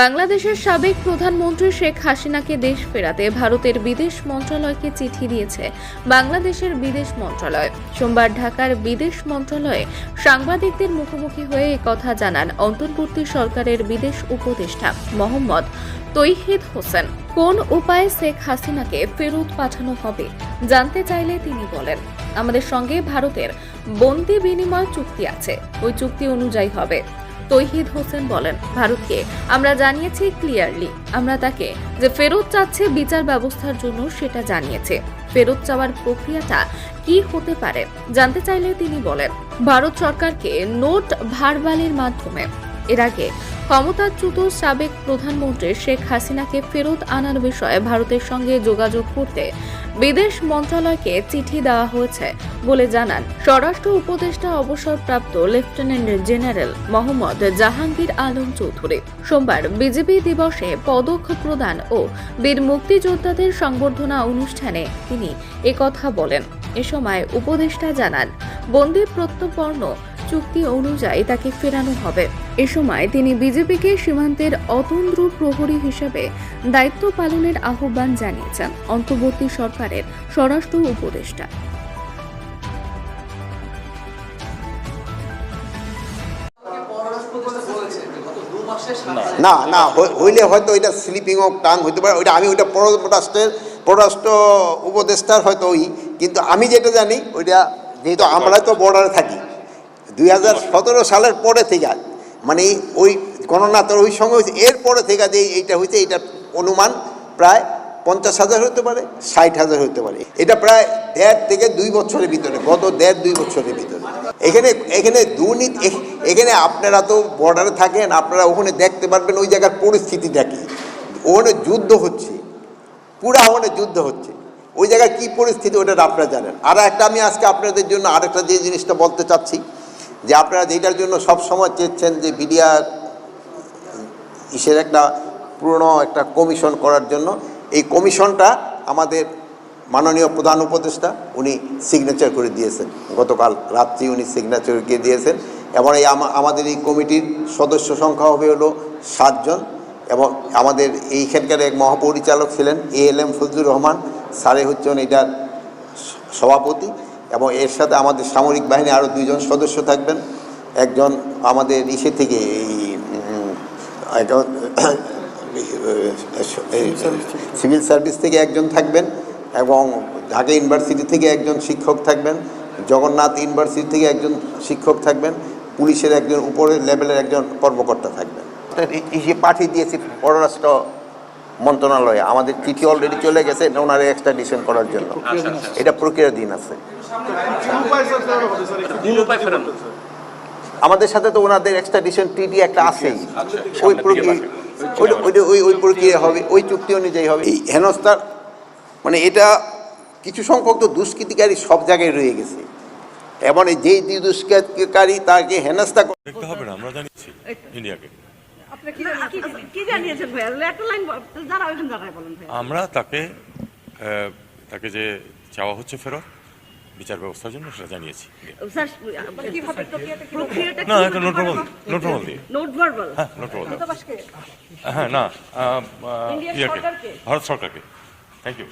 বাংলাদেশের সাবেক প্রধানমন্ত্রী শেখ হাসিনাকে দেশ ফেরাতে ভারতের বিদেশ মন্ত্রণালয়কে চিঠি দিয়েছে বাংলাদেশের বিদেশ মন্ত্রণালয়। সোমবার ঢাকার বিদেশ মন্ত্রণালয়ে সাংবাদিকদের মুখোমুখি হয়ে কথা জানান অন্তর্বর্তী সরকারের বিদেশ উপদেষ্টা মোহাম্মদ তৈহিদ হোসেন। কোন উপায়ে শেখ হাসিনাকে ফেরত পাঠানো হবে জানতে চাইলে তিনি বলেন, আমাদের সঙ্গে ভারতের বন্দি বিনিময় চুক্তি আছে। ওই চুক্তি অনুযায়ী হবে। তৌহিদ হোসেন বলেন, ভারতকে আমরা জানিয়েছি ক্লিয়ারলি আমরা তাকে যে ফেরত চাচ্ছে বিচার ব্যবস্থার জন্য সেটা জানিয়েছে। ফেরত চাওয়ার প্রক্রিয়াটা কি হতে পারে জানতে চাইলে তিনি বলেন, ভারত সরকারকে নোট ভারবালির মাধ্যমে। এর আগে ক্ষমতাচ্যুত সাবেক প্রধানমন্ত্রী শেখ হাসিনাকে ফেরত আনার বিষয়ে ভারতের সঙ্গে যোগাযোগ করতে বিদেশ মন্ত্রণালয়কে চিঠি দেওয়া হয়েছে বলে জানান। স্বরাষ্ট্র উপদেষ্টা অবসরপ্রাপ্ত লেফটেন্যান্ট জেনারেল মোহাম্মদ জাহাঙ্গীর আলম চৌধুরী। সোমবার বিজেপি দিবসে পদক প্রদান ও বীর মুক্তিযোদ্ধাদের সংবর্ধনা অনুষ্ঠানে তিনি একথা বলেন। এ সময় উপদেষ্টা জানান, বন্দি প্রত্যর্পণ চুক্তি অনুযায়ী তাকে ফেরানো হবে। এ সময় তিনি বিজেপিকে সীমান্তের অতন্দ্র প্রহরী হিসেবে দায়িত্ব পালনের আহ্বান জানিয়েছেন অন্তর্বর্তী সরকারের স্বরাষ্ট্র উপদেষ্টা। না না হই- হইলে হয়তো ওইটা স্লিপিং অফ টাং হইতে পারে ওইটা আমি ওইটা পররাষ্ট্রের পররাষ্ট্র উপদেষ্টার হয়তো ওই কিন্তু আমি যেটা জানি ওইটা যেহেতু আমরা তো বর্ডারে থাকি। দুই হাজার সতেরো সালের পরে থেকে মানে ওই গণনা তো ওই সময় হয়েছে এরপরে থেকে যে এইটা হয়েছে, এইটা অনুমান প্রায় পঞ্চাশ হাজার হতে পারে, ষাট হাজার হতে পারে। এটা প্রায় দেড় থেকে দুই বছরের ভিতরে, গত দেড় দুই বছরের ভিতরে। এখানে এখানে দুর্নীতি, এখ- এখানে আপনারা তো বর্ডারে থাকেন, আপনারা ওখানে দেখতে পারবেন ওই জায়গার পরিস্থিতিটা কি ওখানে যুদ্ধ হচ্ছে, পুরা ওখানে যুদ্ধ হচ্ছে। ওই জায়গায় কী পরিস্থিতি, ওটা আপনারা জানেন। আর একটা আমি আজকে আপনাদের জন্য আরেকটা যে জিনিসটা বলতে চাচ্ছি যে আপনারা যেটার জন্য সব সময় চেয়েছেন যে মিডিয়া ইসের একটা পুরনো একটা কমিশন করার জন্য, এই কমিশনটা আমাদের মাননীয় প্রধান উপদেষ্টা, উনি সিগনেচার করে দিয়েছেন। গতকাল রাত্রি উনি সিগনেচার করে দিয়েছেন। এবং এই আমাদের এই কমিটির সদস্য সংখ্যা হবে হলো সাতজন। এবং আমাদের এইখানকার এক মহাপরিচালক ছিলেন, A L M Fazlur Rahman. স্যারে হচ্ছেন এটার সভাপতি। এবং এর সাথে আমাদের সামরিক বাহিনী আরও দুইজন সদস্য থাকবেন। একজন আমাদের ইসে থেকে এই একজন সিভিল সার্ভিস থেকে একজন থাকবেন এবং ঢাকা ইউনিভার্সিটি থেকে একজন শিক্ষক থাকবেন, জগন্নাথ ইউনিভার্সিটি থেকে একজন শিক্ষক থাকবেন, পুলিশের একজন, উপরের লেভেলের একজন কর্মকর্তা থাকবেন। পাঠিয়ে দিয়েছি পররাষ্ট্র মন্ত্রণালয়ে আমাদের চিঠি অলরেডি চলে গেছে ওনার এক্সট্রাডিশন করার জন্য? এটা প্রক্রিয়াধীন আছে কোন উপায় ফেরানো আমাদের সাথে তো ওনাদের এক্সট্রাডিশন টিটি একটা আছেই। ওই প্রক্রিয়া ওই- ওই- প্রক্রিয়া হবে ওই চুক্তি অনুযায়ী হবে। এই হেনস্থার মানে এটা কিছু সংখ্যক তো দুষ্কৃতিকারী সব জায়গায় রয়ে গেছে। এবং যেই দুষ্কৃতিকারী তাকে হেনস্থা করে- দেখতে হবে না আমরা জানিয়েছি ইন্ডিয়াকে। আমরা তাকে তাকে যে চাওয়া হচ্ছে ফেরত বিচার ব্যবস্থার জন্য সেটা জানিয়েছি। স্যার না এটা নোট প্রবল নোট প্রবল দিয়ে। হ্যাঁ নোট প্রবল হ্যাঁ না ইয়াকে ভারত সরকারকে। Thank you